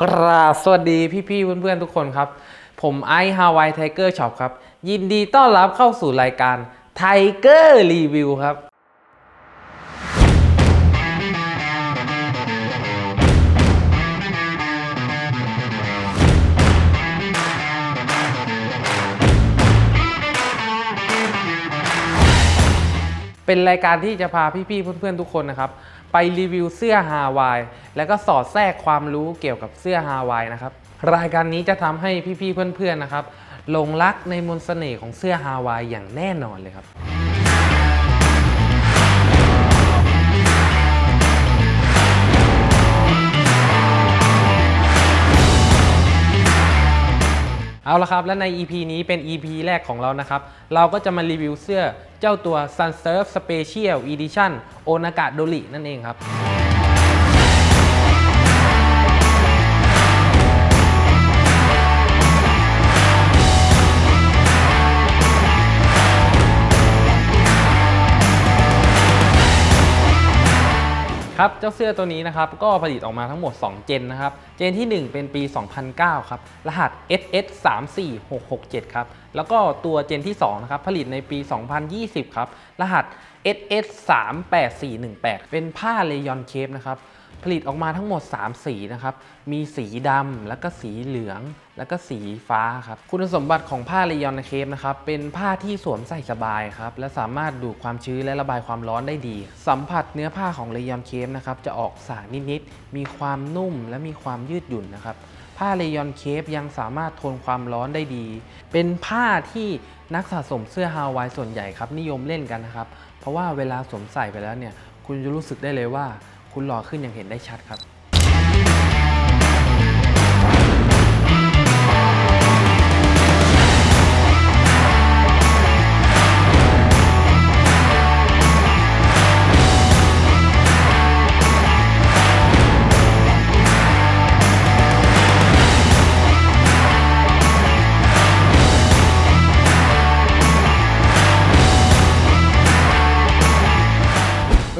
กราบสวัสดีพี่ๆเพื่อนๆทุกคนครับ ผมไอซ์ฮาวายไทเกอร์ช็อปครับ ยินดีต้อนรับเข้าสู่รายการไทเกอร์รีวิวครับ เป็นรายการที่จะพาพี่ๆเพื่อนๆทุกคนนะครับ ไปรีวิวเสื้อฮาวายแล้วก็สอดแทรกความรู้เกี่ยวกับเสื้อฮาวายนะครับรายการนี้จะทำให้พี่ๆเพื่อนๆนะครับหลงรักในมนต์เสน่ห์ของเสื้อฮาวายอย่างแน่นอนเลยครับ เอาละครับและใน EP นี้เป็น EP แรกของเรานะครับ เราก็จะมารีวิวเสื้อเจ้าตัว Sunsurf Special Edition โอนากาโดรินั่นเองครับ ครับเจ้าเสื้อตัวนี้นะครับก็ผลิตออกมาทั้งหมด 2 เจนนะครับเจนที่ 1 เป็นปี 2009 ครับ รหัส SS 3 4 6 6 7 ครับ แล้วก็ตัวเจนที่2นะครับผลิตในปี 2020 ครับ รหัส SS 3 8 4 1 8 เป็นผ้าเลยอนเคปนะครับ ผลิตออกมาทั้งหมด 3 สีนะครับ มีสีดำแล้วก็สีเหลือง แล้วก็สีฟ้าครับ คุณสมบัติของผ้าเลยอนเคปนะครับ เป็นผ้าที่สวมใส่สบายครับ และสามารถดูดความชื้นและระบายความร้อนได้ดี สัมผัสเนื้อผ้าของเลยอนเคปนะครับ จะออกสารนิดๆ มีความนุ่มและมีความยืดหยุ่นนะครับ ผ้าเลยอนเคปยังสามารถทนความร้อนได้ดี เป็นผ้าที่นักสะสมเสื้อฮาวายส่วนใหญ่ครับนิยมเล่นกันนะครับ เพราะว่าเวลาสวมใส่ไปแล้วเนี่ย คุณจะรู้สึกได้เลยว่า คุณหล่อขึ้นอย่างเห็นได้ชัดครับ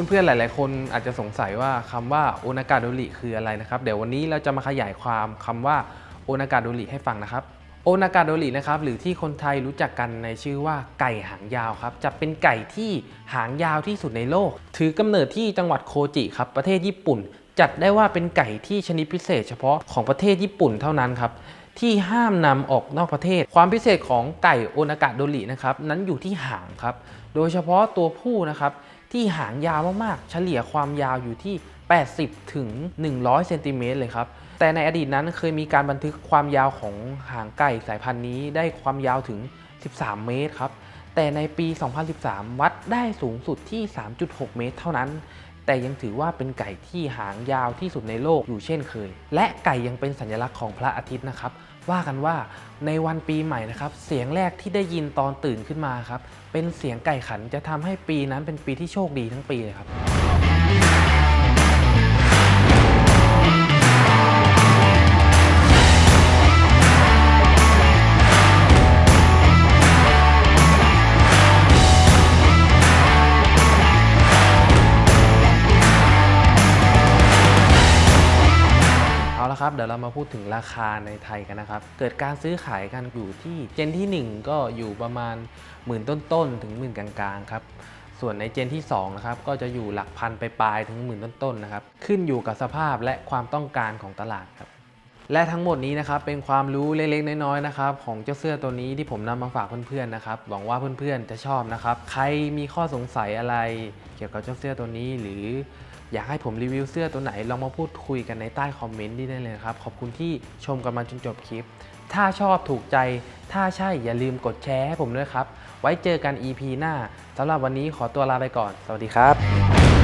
เพื่อนๆ หลาย ๆ คนอาจจะสงสัยว่าคำว่าโอนากาโดริคืออะไรนะครับ เดี๋ยววันนี้เราจะมาขยายความคำว่าโอนากาโดริให้ฟังนะครับ โอนากาโดรินะครับ หรือที่คนไทยรู้จักกันในชื่อว่าไก่หางยาวครับ จะเป็นไก่ที่หางยาวที่สุดในโลก ถือกำเนิดที่จังหวัดโคจิครับ ประเทศญี่ปุ่น จัดได้ว่าเป็นไก่ที่ชนิดพิเศษ เฉพาะของประเทศญี่ปุ่นเท่านั้นครับที่ห้ามนำออกนอกประเทศ ความพิเศษของไก่โอนากาโดรินะครับนั้นอยู่ที่หางครับ โดยเฉพาะตัวผู้นะครับ ที่หางยาวมากๆ เฉลี่ยความยาวอยู่ที่ 80 ถึง 100 เซนติเมตรเลยครับ แต่ในอดีตนั้นเคยมีการบันทึกความยาวของหางไก่สายพันธุ์นี้ได้ความยาวถึง 13 เมตรครับ แต่ในปี 2013 วัดได้สูงสุดที่ 3.6 เมตร เท่านั้น แต่ยังถือว่าเป็นไก่ที่หางยาวที่สุดในโลกอยู่เช่นเคย และไก่ยังเป็นสัญลักษณ์ของพระอาทิตย์นะครับ ว่ากันว่าในวันปีใหม่นะครับ เสียงแรกที่ได้ยินตอนตื่นขึ้นมาครับ เป็นเสียงไก่ขันจะทำให้ปีนั้นเป็นปีที่โชคดีทั้งปีเลยครับ ครับเดี๋ยวเรามาพูดถึงราคาในไทยกันนะครับ เกิดการซื้อขายกันอยู่ที่เจนที่ 1 ก็อยู่ประมาณหมื่นต้นๆถึงหมื่นกลางๆครับส่วนในเจนที่2นะครับก็จะอยู่หลักพันไปปลายถึงหมื่นต้นๆนะครับขึ้นอยู่กับสภาพและความต้องการของตลาดครับและทั้งหมดนี้นะครับเป็นความรู้เล็กๆน้อยๆนะครับของเจ้าเสื้อตัวนี้ที่ผมนำมาฝากเพื่อนๆนะครับหวังว่าเพื่อนๆจะชอบนะครับ ใครมีข้อสงสัยอะไร เกี่ยวกับเจ้าเสื้อตัวนี้หรือ อยากให้ผมรีวิวเสื้อตัวไหน ลองมาพูดคุยกันในใต้คอมเมนต์ได้เลยนะครับ ขอบคุณที่ชมกันมาจนจบคลิป ถ้าชอบถูกใจ ถ้าใช่อย่าลืมกดแชร์ให้ผมด้วยครับ ไว้เจอกัน EP หน้าสำหรับวันนี้ขอตัวลาไปก่อน สวัสดีครับ